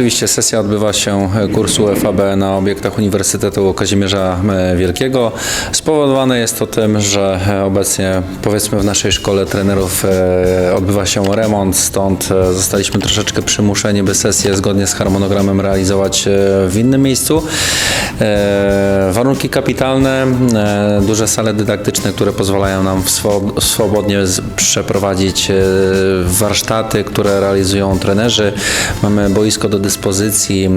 Rzeczywiście sesja odbywa się e, kursu FAB na obiektach Uniwersytetu Kazimierza e, Wielkiego. Spowodowane jest to tym, że e, obecnie powiedzmy w naszej szkole trenerów odbywa się remont, stąd zostaliśmy troszeczkę przymuszeni, by sesję zgodnie z harmonogramem realizować w innym miejscu. E, Warunki kapitalne, e, duże sale dydaktyczne, które pozwalają nam swo- swobodnie przeprowadzić e, warsztaty, które realizują trenerzy. Mamy boisko do dyspozycji,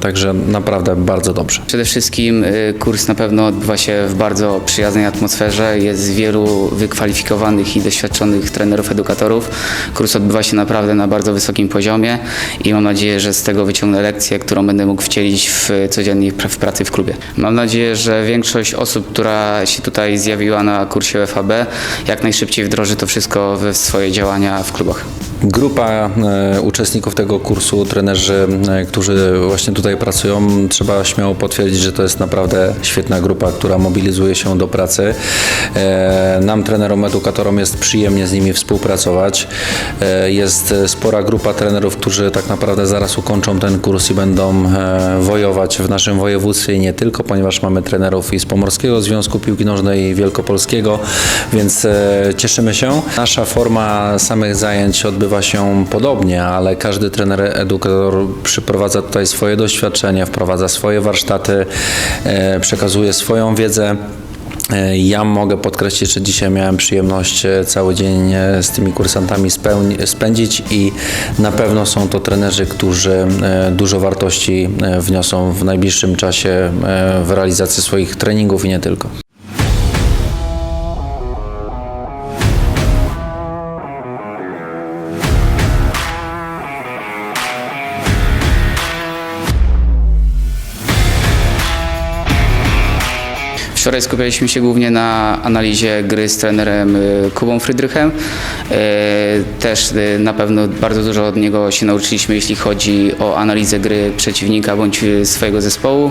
także naprawdę bardzo dobrze. Przede wszystkim kurs na pewno odbywa się w bardzo przyjaznej atmosferze. Jest wielu wykwalifikowanych i doświadczonych trenerów, edukatorów. Kurs odbywa się naprawdę na bardzo wysokim poziomie i mam nadzieję, że z tego wyciągnę lekcję, którą będę mógł wcielić w codziennej pr- w pracy w klubie. Mam nadzieję, że większość osób, która się tutaj zjawiła na kursie FAB, jak najszybciej wdroży to wszystko w swoje działania w klubach. Grupa e, uczestników tego kursu, trenerzy, e, którzy właśnie tutaj pracują, trzeba śmiało potwierdzić, że to jest naprawdę świetna grupa, która mobilizuje się do pracy. E, nam, trenerom, edukatorom jest przyjemnie z nimi współpracować. Jest spora grupa trenerów, którzy tak naprawdę zaraz ukończą ten kurs i będą wojować w naszym województwie i nie tylko, ponieważ mamy trenerów i z Pomorskiego Związku Piłki Nożnej Wielkopolskiego, więc cieszymy się. Nasza forma samych zajęć odbywa się podobnie, ale każdy trener edukator przyprowadza tutaj swoje doświadczenie, wprowadza swoje warsztaty, e, przekazuje swoją wiedzę. E, Ja mogę podkreślić, że dzisiaj miałem przyjemność e, cały dzień z tymi kursantami spędzić i na pewno są to trenerzy, którzy dużo wartości wniosą w najbliższym czasie w realizacji swoich treningów i nie tylko. Wczoraj skupialiśmy się głównie na analizie gry z trenerem y, Kubą Frydrychem. Y, Też y, na pewno bardzo dużo od niego się nauczyliśmy, jeśli chodzi o analizę gry przeciwnika bądź swojego zespołu.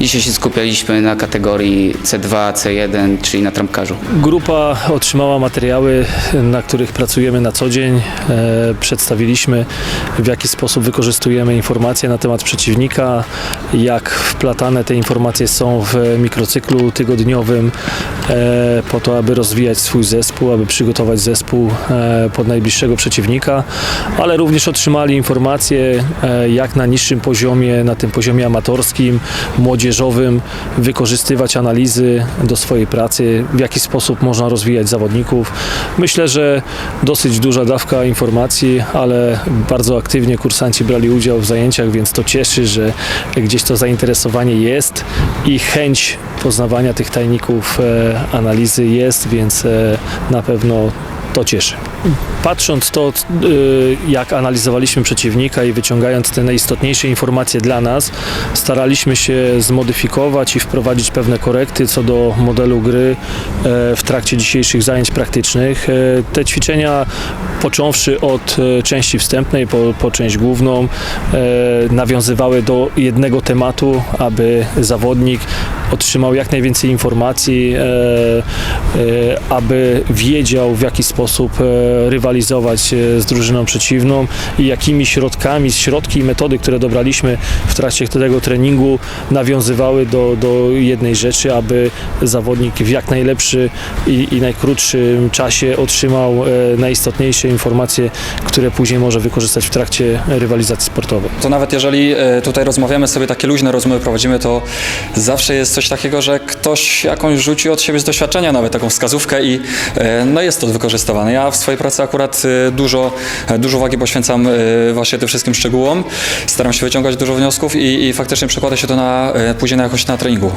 Dzisiaj się skupialiśmy na kategorii C2, C1, czyli na trampkarzu. Grupa otrzymała materiały, na których pracujemy na co dzień. E, Przedstawiliśmy, w jaki sposób wykorzystujemy informacje na temat przeciwnika, jak wplatane te informacje są w mikrocyklu tygodniowym, e, po to, aby rozwijać swój zespół, aby przygotować zespół e, pod najbliższego przeciwnika, ale również otrzymali informacje, e, jak na niższym poziomie, na tym poziomie amatorskim, młodzieżowym, wykorzystywać analizy do swojej pracy, w jaki sposób można rozwijać zawodników. Myślę, że dosyć duża dawka informacji, ale bardzo aktywnie kursanci brali udział w zajęciach, więc to cieszy, że gdzieś to zainteresowanie jest i chęć poznawania tych tajników e, analizy jest, więc e, na pewno to cieszy. Patrząc to, y, jak analizowaliśmy przeciwnika i wyciągając te najistotniejsze informacje dla nas, staraliśmy się zmodyfikować i wprowadzić pewne korekty co do modelu gry e, w trakcie dzisiejszych zajęć praktycznych. E, Te ćwiczenia, począwszy od e, części wstępnej po, po część główną, nawiązywały do jednego tematu, aby zawodnik otrzymał jak najwięcej informacji, aby wiedział w jaki sposób rywalizować e, z drużyną przeciwną i jakimi środkami, środki i metody, które dobraliśmy w trakcie tego treningu nawiązywały do, do jednej rzeczy, aby zawodnik w jak najlepszy i, i najkrótszym czasie otrzymał e, najistotniejsze informacje, które później może wykorzystać w trakcie rywalizacji sportowej. To nawet jeżeli e, tutaj rozmawiamy sobie, takie luźne rozmowy prowadzimy, to zawsze jest coś takiego, że ktoś jakąś rzuci od siebie z doświadczenia, nawet taką wskazówkę i no jest to wykorzystywane. Ja w swojej pracy akurat e, dużo, e, dużo uwagi poświęcam e, właśnie tym wszystkim szczegółom. Staram się wyciągać dużo wniosków i, i faktycznie przekłada się to na, e, później na jakość na treningu.